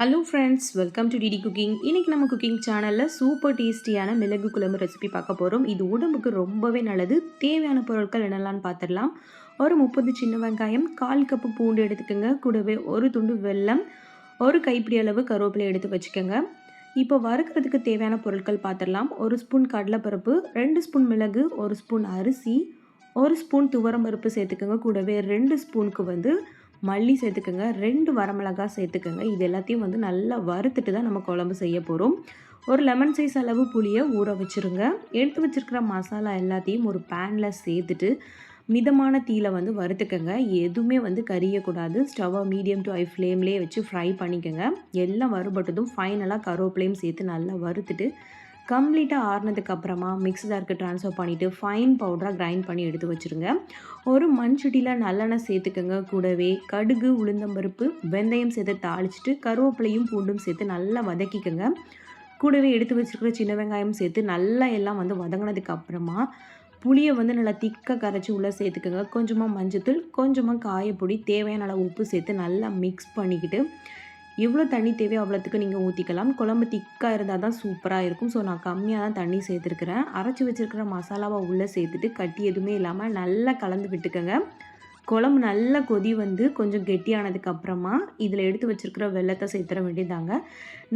Hello friends welcome to DD cooking இன்றைக்கி நம்ம cooking சேனலில் சூப்பர் டேஸ்டியான மிளகு குழம்பு ரெசிபி பார்க்க போகிறோம் இது உடம்புக்கு ரொம்பவே நல்லது. தேவையான பொருட்கள் என்னெல்லாம்னு பார்த்துடலாம். ஒரு முப்பது சின்ன வெங்காயம் கால் கப்பு பூண்டு எடுத்துக்கோங்க. கூடவே ஒரு துண்டு வெல்லம் ஒரு கைப்பிடி அளவு கருவேப்பிலை எடுத்து வச்சுக்கோங்க. இப்போ வறுக்கிறதுக்கு தேவையான பொருட்கள் பார்த்துடலாம். ஒரு ஸ்பூன் கடலைப்பருப்பு ரெண்டு ஸ்பூன் மிளகு ஒரு ஸ்பூன் அரிசி ஒரு ஸ்பூன் துவரம் பருப்பு சேர்த்துக்கோங்க. கூடவே ரெண்டு ஸ்பூனுக்கு வந்து மல்லி சேர்த்துக்கோங்க ரெண்டு வரமிளகாய் சேர்த்துக்கோங்க. இது எல்லாத்தையும் வந்து நல்லா வறுத்துட்டு தான் நம்ம குழம்பு செய்ய போகிறோம் ஒரு லெமன் சைஸ் அளவு புளியை ஊற வச்சுருங்க. எடுத்து வச்சுருக்கிற மசாலா எல்லாத்தையும் ஒரு பேனில் சேர்த்துட்டு மிதமான தீயில் வந்து வறுத்துக்கோங்க. எதுவுமே வந்து கரியக்கூடாது. ஸ்டவ்வை மீடியம் டு ஹை ஃப்ளேம்லேயே வச்சு ஃப்ரை பண்ணிக்கோங்க. எல்லாம் வறுபட்டதும் ஃபைனலாக கருவேப்பிலையும் சேர்த்து நல்லா வறுத்துட்டு கம்ப்ளீட்டாக ஆறுனதுக்கு அப்புறமா மிக்ஸி ஜாருக்கு ட்ரான்ஸ்ஃபர் பண்ணிவிட்டு ஃபைன் பவுடராக கிரைண்ட் பண்ணி எடுத்து வச்சுருங்க. ஒரு மண் சுட்டியில் நல்லெண்ணெய் சேர்த்துக்கோங்க. கூடவே கடுகு உளுந்தம்பருப்பு வெந்தயம் சேர்த்து தாளிச்சிட்டு கருவேப்பிலையும் பூண்டும் சேர்த்து நல்லா வதக்கிக்கோங்க. கூடவே எடுத்து வச்சுருக்கிற சின்ன வெங்காயம் சேர்த்து நல்லா எல்லாம் வந்து வதங்கினதுக்கு அப்புறமா புளியை வந்து நல்லா திக்காக கரைச்சி உள்ளே சேர்த்துக்கோங்க. கொஞ்சமாக மஞ்சத்தூள் கொஞ்சமாக காயப்பொடி தேவையான அளவு உப்பு சேர்த்து நல்லா மிக்ஸ் பண்ணிக்கிட்டு எவ்வளோ தண்ணி தேவையோ அவ்வளோத்துக்கு நீங்கள் ஊற்றிக்கலாம் குழம்பு திக்காக இருந்தால் தான் சூப்பராக இருக்கும். ஸோ நான் கம்மியாக தான் தண்ணி சேர்த்துருக்குறேன். அரைச்சி வச்சுருக்கிற மசாலாவை உள்ளே சேர்த்துட்டு கட்டி எதுவுமே இல்லாமல் நல்லா கலந்து விட்டுக்கோங்க. குழம்பு நல்ல கொதி வந்து கொஞ்சம் கெட்டியானதுக்கப்புறமா இதில் எடுத்து வச்சுருக்கிற வெள்ளத்தை சேர்த்துற வேண்டியதாங்க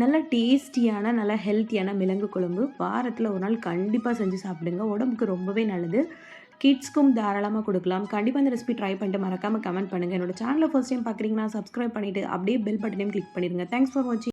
நல்ல டேஸ்டியான நல்ல ஹெல்த்தியான மிளகு குழம்பு வாரத்தில் ஒரு நாள் கண்டிப்பாக செஞ்சு சாப்பிடுங்க. உடம்புக்கு ரொம்பவே நல்லது. கிட்ஸ்க்கும் தாராளமாக கொடுக்கலாம். கண்டிப்பாக இந்த ரெசிபி ட்ரை பண்ணிட்டு மறக்காமல் கமெண்ட் பண்ணுங்கள் என்னோட சேனலை ஃபர்ஸ்ட் டைம் பார்க்குறீங்கன்னா சப்ஸ்கிரைப் பண்ணிவிட்டு அப்படியே பெல் பட்டனையும் கிளிக் பண்ணிடுங்க. தேங்க்ஸ் ஃபார் வாட்சிங்